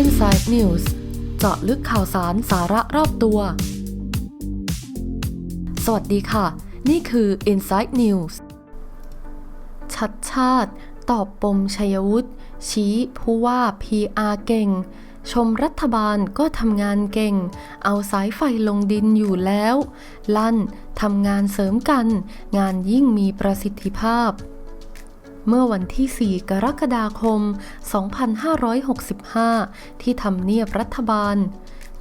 Inside News เจาะลึกข่าวสารสาระรอบตัว สวัสดีค่ะ นี่คือ Inside News ชัดชาติ ตอบปมชัยวุฒิชี้ผู้ว่า PR เก่ง ชมรัฐบาลก็ทำงานเก่ง เอาสายไฟลงดินอยู่แล้ว ลั่นทำงานเสริมกัน งานยิ่งมีประสิทธิภาพ เมื่อวันที่ 4 กรกฎาคม 2565 ที่ทำเนียบรัฐบาล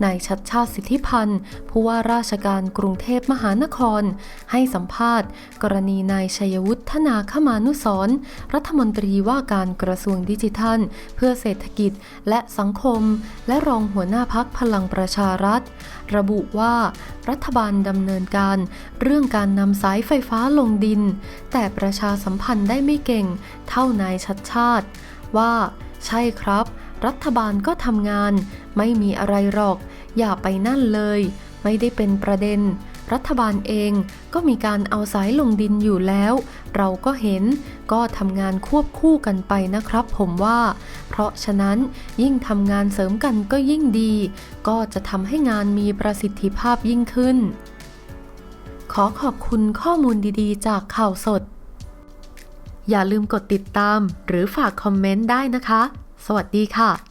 นายชัดชาติสิทธิพันธ์ ผู้ว่าราชการกรุงเทพมหานคร ให้สัมภาษณ์ กรณีนายชัยวุฒิธนาคมานุสรรัฐมนตรีว่าการกระทรวงดิจิทัล เพื่อเศรษฐกิจและสังคม และรองหัวหน้าพักพลังประชารัฐ ระบุว่า รัฐบาลดำเนินการ เรื่องการนำสายไฟฟ้าลงดิน แต่ประชาสัมพันธ์ได้ไม่เก่ง เท่านายชัดชาติ ว่า ใช่ครับ รัฐบาลก็ทำงาน ไม่มีอะไรหรอก อย่าไปนั่นเลย ไม่ได้เป็นประเด็น รัฐบาลเองก็มีการเอาสายลงดินอยู่แล้ว เราก็เห็นก็ทำงานควบคู่กันไปนะครับผมว่า เพราะฉะนั้นยิ่งทำงานเสริมกันก็ยิ่งดี ก็จะทำให้งานมีประสิทธิภาพยิ่งขึ้น ขอขอบคุณข้อมูลดีๆ จากข่าวสด อย่าลืมกดติดตามหรือฝากคอมเมนต์ได้นะคะ สวัสดีค่ะ